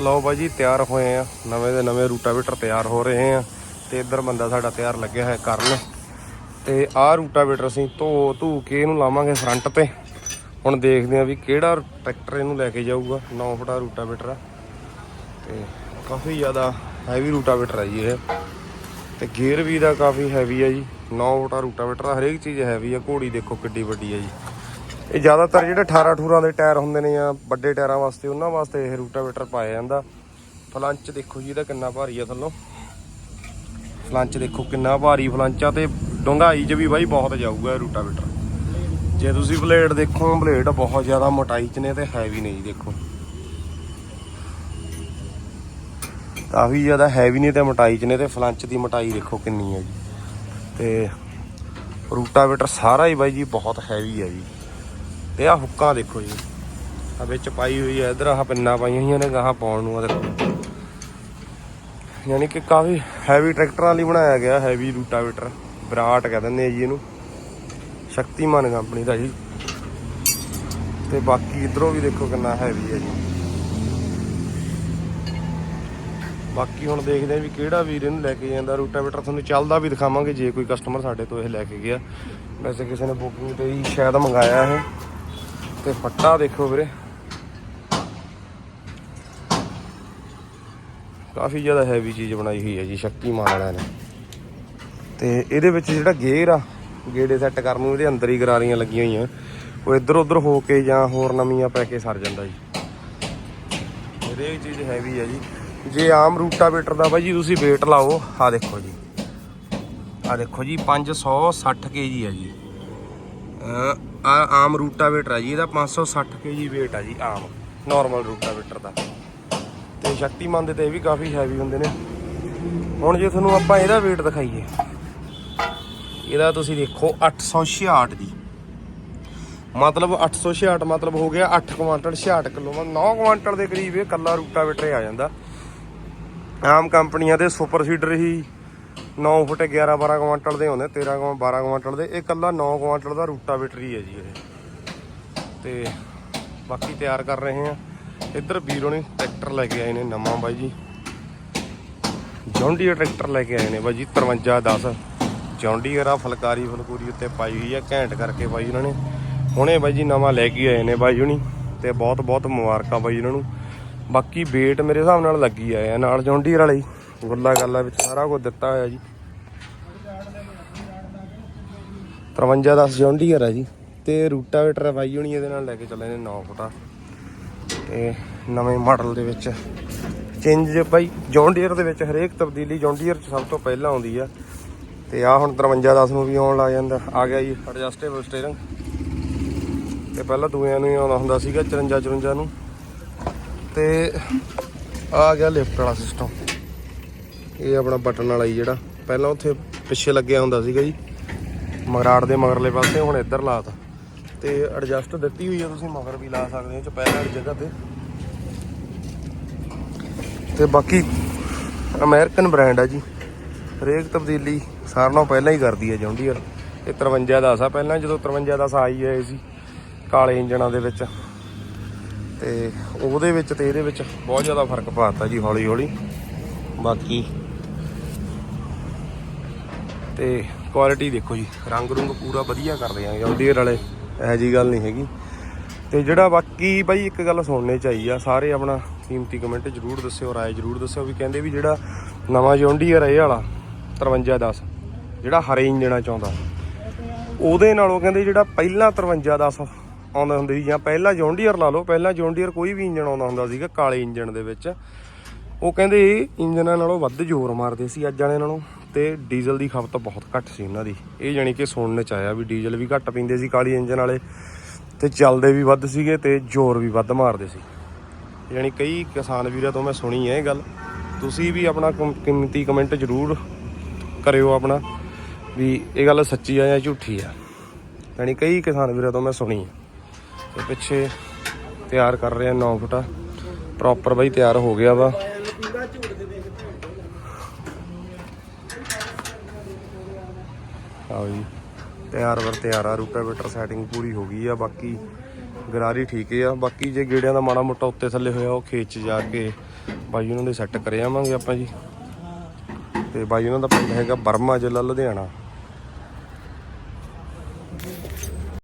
ਲਓ ਬਾਈ ਜੀ, ਤਿਆਰ ਹੋਏ ਆ। ਨਵੇਂ ਦੇ ਨਵੇਂ ਰੂਟਾਵੇਟਰ ਤਿਆਰ ਹੋ ਰਹੇ ਆ ਤੇ ਇੱਧਰ ਬੰਦਾ ਸਾਡਾ ਤਿਆਰ ਲੱਗਿਆ ਹੈ ਕਰਨ। ਤੇ ਆਹ ਰੂਟਾਵੇਟਰ ਅਸੀਂ ਧੋ ਧੂ ਕੇ ਇਹਨੂੰ ਲਾਵਾਂਗੇ ਫਰੰਟ ਤੇ। ਹੁਣ ਦੇਖਦੇ ਆ ਵੀ ਕਿਹੜਾ ਟਰੈਕਟਰ ਇਹਨੂੰ ਲੈ ਕੇ ਜਾਊਗਾ। 9 ਫੁੱਟਾ ਰੂਟਾਵੇਟਰ ਆ। ਤੇ ਕਾਫੀ ਜ਼ਿਆਦਾ ਹੈਵੀ ਰੂਟਾਵੇਟਰ ਹੈ ਜੀ ਇਹ। ਤੇ ਗੇਅਰ ਵੀ ਦਾ ਕਾਫੀ ਹੈਵੀ ਆ ਜੀ। 9 ਫੁੱਟਾ ਰੂਟਾਵੇਟਰ ਹਰੇਕ ਚੀਜ਼ ਹੈਵੀ ਆ। ਘੋੜੀ ਦੇਖੋ ਕਿੱਡੀ ਵੱਡੀ ਹੈ ਜੀ। ਇਹ ਜ਼ਿਆਦਾਤਰ ਜਿਹੜੇ 18 18 ਦੇ ਟਾਇਰ ਹੁੰਦੇ ਨੇ ਆ ਵੱਡੇ ਟਾਇਰਾਂ ਵਾਸਤੇ, ਉਹਨਾਂ ਵਾਸਤੇ ਇਹ ਰੂਟਾਵੇਟਰ ਪਾਇਆ ਜਾਂਦਾ। ਫਲੰਚ ਦੇਖੋ ਜੀ, ਇਹਦਾ ਕਿੰਨਾ ਭਾਰੀ ਆ ਥੱਲੋਂ। ਫਲੰਚ ਦੇਖੋ ਕਿੰਨਾ ਭਾਰੀ ਫਲੰਚ ਆ ਤੇ ਡੂੰਘਾਈ 'ਚ ਵੀ ਬਾਈ ਬਹੁਤ ਜਾਊਗਾ ਰੂਟਾਵੇਟਰ। ਜੇ ਤੁਸੀਂ ਬਲੇਡ ਦੇਖੋ, ਬਲੇਡ ਬਹੁਤ ਜ਼ਿਆਦਾ ਮੋਟਾਈ 'ਚ ਨੇ ਤੇ ਹੈਵੀ ਨੇ ਜੀ, ਦੇਖੋ। ਕਾਫੀ ਜ਼ਿਆਦਾ ਹੈਵੀ ਨੇ ਤੇ ਮੋਟਾਈ 'ਚ ਨੇ ਤੇ ਫਲੰਚ ਦੀ ਮੋਟਾਈ ਦੇਖੋ ਕਿੰਨੀ ਹੈ ਜੀ। ਤੇ ਰੂਟਾਵੇਟਰ ਸਾਰਾ ਹੀ ਬਾਈ ਜੀ ਬਹੁਤ ਹੈਵੀ ਹੈ ਜੀ। ਤੇ ਆ ਹੁੱਕਾਂ ਦੇਖੋ ਜੀ। ਆ ਵਿੱਚ ਪਾਈ ਹੋਈ ਹੈ ਇਧਰ ਆਹ ਪਿੰਨਾਂ ਪਾਈਆਂ ਹੋਈਆਂ ਨੇ ਗਾਹਾਂ ਪਾਉਣ ਨੂੰ ਆ ਦੇਖੋ। ਯਾਨੀ ਕਿ ਕਾਫੀ ਹੈਵੀ ਟਰੈਕਟਰਾਂ ਲਈ ਬਣਾਇਆ ਗਿਆ ਹੈਵੀ ਰੂਟਾਵੇਟਰ, ਵਿਰਾਟ ਕਹਿ ਦਿੰਦੇ ਜੀ ਇਹਨੂੰ। ਸ਼ਕਤੀਮਾਨ ਕੰਪਨੀ ਦਾ ਜੀ। ਤੇ ਬਾਕੀ ਇਧਰੋਂ ਵੀ ਦੇਖੋ ਕਿੰਨਾ ਹੈਵੀ ਹੈ ਜੀ। ਬਾਕੀ ਹੁਣ ਦੇਖਦੇ ਆ ਵੀ ਕਿਹੜਾ ਵੀਰ ਇਹਨੂੰ ਲੈ ਕੇ ਜਾਂਦਾ। ਰੂਟਾਵੇਟਰ ਤੁਹਾਨੂੰ ਚੱਲਦਾ ਵੀ ਦਿਖਾਵਾਂਗੇ, ਜੇ ਕੋਈ ਕਸਟਮਰ ਸਾਡੇ ਤੋਂ ਇਹ ਲੈ ਕੇ ਗਿਆ। ਵੈਸੇ ਕਿਸੇ ਨੇ ਬੁਕਿੰਗ ਤੇ ਹੀ ਸ਼ਾਇਦ ਮੰਗਾਇਆ ਇਹ। ਤੇ ਫੱਟਾ ਦੇਖੋ ਵੀਰੇ। ਕਾਫੀ ਜ਼ਿਆਦਾ ਹੈਵੀ ਚੀਜ਼ ਬਣਾਈ ਹੋਈ ਹੈ ਜੀ, ਸ਼ਕਤੀਮਾਨ ਵਾਲਿਆਂ ਨੇ। ਤੇ ਇਹਦੇ ਵਿੱਚ ਜਿਹੜਾ ਗੇਅਰ ਆ, ਗੇੜੇ ਸੈੱਟ ਕਰਨ ਨੂੰ ਇਹਦੇ ਅੰਦਰ ਹੀ ਗਰਾਰੀਆਂ ਲੱਗੀਆਂ ਹੋਈਆਂ। ਉਹ ਇੱਧਰ ਉੱਧਰ ਹੋ ਕੇ ਜਾਂ ਹੋਰ ਨਵੀਆਂ ਪੈ ਕੇ ਸਰ ਜਾਂਦਾ ਜੀ। ਹਰੇਕ ਚੀਜ਼ ਹੈਵੀ ਹੈ ਜੀ। ਜੇ ਆਮ ਰੂਟਾਵੇਟਰ ਦਾ ਬਾਈ ਜੀ, ਤੁਸੀਂ weight ਲਾਓ ਆ ਦੇਖੋ ਜੀ। ਆ ਦੇਖੋ ਜੀ 560 ਕੇਜੀ ਹੈ ਜੀ। ਆ ਆਮ ਰੂਟਾਵੇਟਰ ਆ ਜੀ, ਇਹਦਾ 560 ਕੇਜੀ weight ਆ ਜੀ ਆਮ ਨਾਰਮਲ ਰੂਟਾਵੇਟਰ ਦਾ। ਤੇ ਸ਼ਕਤੀਮਾਨ ਦੇ ਤੇ ਇਹ ਵੀ ਕਾਫੀ ਹੈਵੀ ਹੁੰਦੇ ਨੇ। ਹੁਣ ਜੇ ਤੁਹਾਨੂੰ ਆਪਾਂ ਇਹਦਾ weight ਦਿਖਾਈਏ, ਇਹਦਾ ਤੁਸੀਂ ਦੇਖੋ 866 ਦੀ। ਮਤਲਬ 866 ਮਤਲਬ ਹੋ ਗਿਆ 8 ਕੁਆਂਟਲ 66 ਕਿਲੋ, ਮਤਲਬ 9 ਕੁਆਂਟਲ ਦੇ ਕਰੀਬ ਇਹ ਕੱਲਾ ਰੂਟਾਵੇਟਰ ਆ ਜਾਂਦਾ। ਆਮ ਕੰਪਨੀਆਂ ਦੇ ਸੁਪਰ ਸੀਡਰ ਹੀ 9 ਫੁੱਟ 11 12 ਕੁਆਂਟਲ ਦੇ ਹੁੰਦੇ 13 ਕੁਆਂ 12 ਕੁਆਂਟਲ ਦੇ। ਇਹ ਕੱਲਾ 9 ਕੁਆਂਟਲ ਦਾ ਰੂਟਾਵੇਟਰ ਹੀ ਹੈ ਜੀ ਇਹ। ਤੇ ਬਾਕੀ ਤਿਆਰ ਕਰ ਰਹੇ ਆ ਇੱਧਰ ਵੀਰੋ ਨੇ ਟਰੈਕਟਰ ਲੈ ਕੇ ਆਏ ਨੇ ਨਵਾਂ ਬਾਈ ਜੀ। ਜੌਂਡੀਆ ਟਰੈਕਟਰ ਲੈ ਕੇ ਆਏ ਨੇ ਬਾਈ ਜੀ 5310 ਜੌਂਡੀਅਰ ਆ ਫਲਕਾਰੀ ਫਲਕੂਰੀ ਉੱਤੇ ਪਾਈ ਹੋਈ ਆ, ਘੈਂਟ ਕਰਕੇ ਬਾਈ ਉਹਨਾਂ ਨੇ। ਹੁਣੇ ਬਾਈ ਜੀ ਨਵਾਂ ਲੈ ਕੇ ਆਏ ਨੇ ਬਾਈ ਹੁਣੀ, ਤੇ ਬਹੁਤ ਬਹੁਤ ਮੁਬਾਰਕਾਂ ਬਾਈ ਉਹਨਾਂ ਨੂੰ। ਬਾਕੀ ਵੇਟ ਮੇਰੇ ਹਿਸਾਬ ਨਾਲ ਲੱਗੀ ਆਏ ਆ ਨਾਲ ਜੌਂਡੀਅਰ ਵਾਲੇ ਗੁੱਲਾ ਗੱਲਾਂ ਵਿੱਚ ਸਾਰਾ ਕੁਝ ਦਿੱਤਾ ਹੋਇਆ ਜੀ। 5310 ਜੌਂਡੀਅਰ ਆ ਜੀ। ਤੇ ਰੂਟਾਵੇਟਰ ਬਾਈ ਹੋਣੀ ਇਹਦੇ ਨਾਲ ਲੈ ਕੇ ਚੱਲੇ ਨੇ 9 ਫੁੱਟਾ। ਤੇ ਨਵੇਂ ਮਾਡਲ ਦੇ ਵਿੱਚ ਚੇਂਜ ਬਾਈ ਜੌਂਡੀਅਰ ਦੇ ਵਿੱਚ ਹਰੇਕ ਤਬਦੀਲੀ ਜੌਂਡੀਅਰ ਚ ਸਭ ਤੋਂ ਪਹਿਲਾਂ ਆਉਂਦੀ ਆ। ਤੇ ਆ ਹੁਣ 5310 ਨੂੰ ਵੀ ਆਉਣ ਲੱਗ ਜਾਂਦਾ। ਆ ਗਿਆ ਜੀ ਐਡਜਸਟੇਬਲ ਸਟੀਅਰਿੰਗ ਤੇ ਪਹਿਲਾਂ ਦੂਆਂ ਨੂੰ ਹੀ ਆਉਂਦਾ ਹੁੰਦਾ ਸੀਗਾ 54 54 ਨੂੰ। ਤੇ ਆ ਗਿਆ ਲਿਫਟ ਵਾਲਾ ਸਿਸਟਮ ਇਹ ਆਪਣਾ ਬਟਨ ਵਾਲਾ ਹੀ ਜਿਹੜਾ। ਪਹਿਲਾਂ ਉੱਥੇ ਪਿੱਛੇ ਲੱਗਿਆ ਹੁੰਦਾ ਸੀਗਾ ਜੀ। ਮਗਰਾੜ ਦੇ ਮਗਰਲੇ ਪਾਸੇ, ਹੁਣ ਇੱਧਰ ਲਾਤਾ। ਤੇ ਐਡਜਸਟ ਦਿੱਤੀ ਹੋਈ ਹੈ ਤੁਸੀਂ ਮਗਰ ਵੀ ਲਾ ਸਕਦੇ ਹੋ ਚ ਵਾਲੀ ਜਗ੍ਹਾ ਤੇ। ਤੇ ਬਾਕੀ ਅਮਰੀਕਨ ਬ੍ਰਾਂਡ ਆ ਜੀ। ਹਰੇਕ ਤਬਦੀਲੀ ਸਾਰਿਆਂ ਨਾਲੋਂ ਪਹਿਲਾਂ ਹੀ ਕਰਦੀ ਹੈ ਜੌਂਡੀਅਰ। ਇਹ 53 ਦਾ ਆ। ਪਹਿਲਾਂ ਜਦੋਂ 53 ਦਾ ਆਈ ਹੈ ਸੀ, ਕਾਲੇ ਇੰਜਣਾਂ ਦੇ ਵਿੱਚ। ਤੇ ਉਹਦੇ ਵਿੱਚ ਤੇ ਇਹਦੇ ਵਿੱਚ ਬਹੁਤ ਜ਼ਿਆਦਾ ਫ਼ਰਕ ਪਾਤਾ ਜੀ ਹੌਲੀ ਹੌਲੀ ਬਾਕੀ ਤੇ ਕੁਆਲਿਟੀ ਦੇਖੋ ਜੀ, ਰੰਗ ਰੁੰਗ ਪੂਰਾ ਵਧੀਆ ਕਰਦੇ ਆ ਜੌਂਡੀਅਰ ਵਾਲੇ ਇਹੋ ਜੀ ਗੱਲ ਨਹੀਂ ਹੈਗੀ। ਤੇ ਜਿਹੜਾ ਬਾਕੀ ਬਾਈ ਇੱਕ ਗੱਲ ਸੁਣਨੇ ਚਾਹੀਦੀ ਆ, ਸਾਰੇ ਆਪਣਾ ਕੀਮਤੀ ਕਮੈਂਟ ਜਰੂਰ ਦੱਸਿਓ, ਰਾਏ ਜਰੂਰ ਦੱਸਿਓ ਵੀ ਕਹਿੰਦੇ ਵੀ ਜਿਹੜਾ ਨਵਾਂ ਜੌਂਡੀਅਰ ਇਹ ਵਾਲਾ 5310 ਜਿਹੜਾ ਹਰੇ ਇੰਜਣਾ ਚਾਹੁੰਦਾ, ਉਹਦੇ ਨਾਲੋਂ ਕਹਿੰਦੇ ਜਿਹੜਾ ਪਹਿਲਾਂ 5310 ਆਉਂਦਾ ਹੁੰਦੀ ਸੀ, ਜਾਂ ਪਹਿਲਾਂ ਜੌਂਡੀਅਰ ਲਾ ਲਓ, ਪਹਿਲਾਂ ਜੌਂਡੀਅਰ ਕੋਈ ਵੀ ਇੰਜਣ ਆਉਂਦਾ ਹੁੰਦਾ ਸੀਗਾ, ਕਾਲੇ ਇੰਜਣ ਦੇ ਵਿੱਚ, ਉਹ ਕਹਿੰਦੇ ਇਹ ਇੰਜਨਾਂ ਨਾਲੋਂ ਵੱਧ ਜ਼ੋਰ ਮਾਰਦੇ ਸੀ, ਅੱਜ ਵਾਲੇ ਨਾਲੋਂ ਤੇ ਡੀਜ਼ਲ ਦੀ ਖਪਤ ਬਹੁਤ ਘੱਟ ਸੀ ਇਹਨਾਂ ਦੀ। ਇਹ ਜਾਨੀ ਕਿ ਸੁਣਨ ਚ ਆਇਆ ਵੀ ਡੀਜ਼ਲ ਵੀ ਘੱਟ ਪੀਂਦੇ ਸੀ ਕਾਲੀ ਇੰਜਨ ਵਾਲੇ ਤੇ ਚੱਲਦੇ ਵੀ ਵੱਧ ਸੀਗੇ ਤੇ ਜ਼ੋਰ ਵੀ ਵੱਧ ਮਾਰਦੇ ਸੀ। ਯਾਨੀ ਕਈ ਕਿਸਾਨ ਵੀਰਾਂ ਤੋਂ ਮੈਂ ਸੁਣੀ ਹੈ ਇਹ ਗੱਲ। ਤੁਸੀਂ ਵੀ ਆਪਣਾ ਕਮ- ਕੀਮਤੀ ਕਮੈਂਟ ਜ਼ਰੂਰ ਕਰਿਓ ਆਪਣਾ ਵੀ ਇਹ ਗੱਲ ਸੱਚੀ ਆ ਜਾਂ ਝੂਠੀ ਆ। ਯਾਨੀ ਕਈ ਕਿਸਾਨ ਵੀਰਾਂ ਤੋਂ ਮੈਂ ਸੁਣੀ ਹੈ। ਤੇ ਪਿੱਛੇ ਤਿਆਰ ਕਰ ਰਿਹਾ ਆ 9 ਫੁੱਟਾ। ਪ੍ਰੋਪਰ ਬਾਈ ਤਿਆਰ ਹੋ ਗਿਆ ਵਾ। ਆਓ ਜੀ। ਤਿਆਰ ਵਰ ਤਿਆਰ ਆ, ਰੂਟਾਵੇਟਰ ਸੈਟਿੰਗ ਪੂਰੀ ਹੋ ਗਈ ਆ, ਬਾਕੀ ਗਰਾਰੀ ਠੀਕ ਆ। ਬਾਕੀ ਜੇ ਗੇੜਿਆਂ ਦਾ ਮਾੜਾ ਮੋਟਾ ਉੱਤੇ ਥੱਲੇ ਹੋਇਆ, ਉਹ ਖੇਤ 'ਚ ਜਾ ਕੇ ਬਾਈ ਉਹਨਾਂ ਦੇ ਸੈੱਟ ਕਰੇ ਆਵਾਂਗੇ ਆਪਾਂ ਜੀ। ਤੇ ਬਾਈ ਉਹਨਾਂ ਦਾ ਪਿੰਡ ਹੈਗਾ ਬਰਮਾ ਜ਼ਿਲ੍ਹਾ ਲੁਧਿਆਣਾ।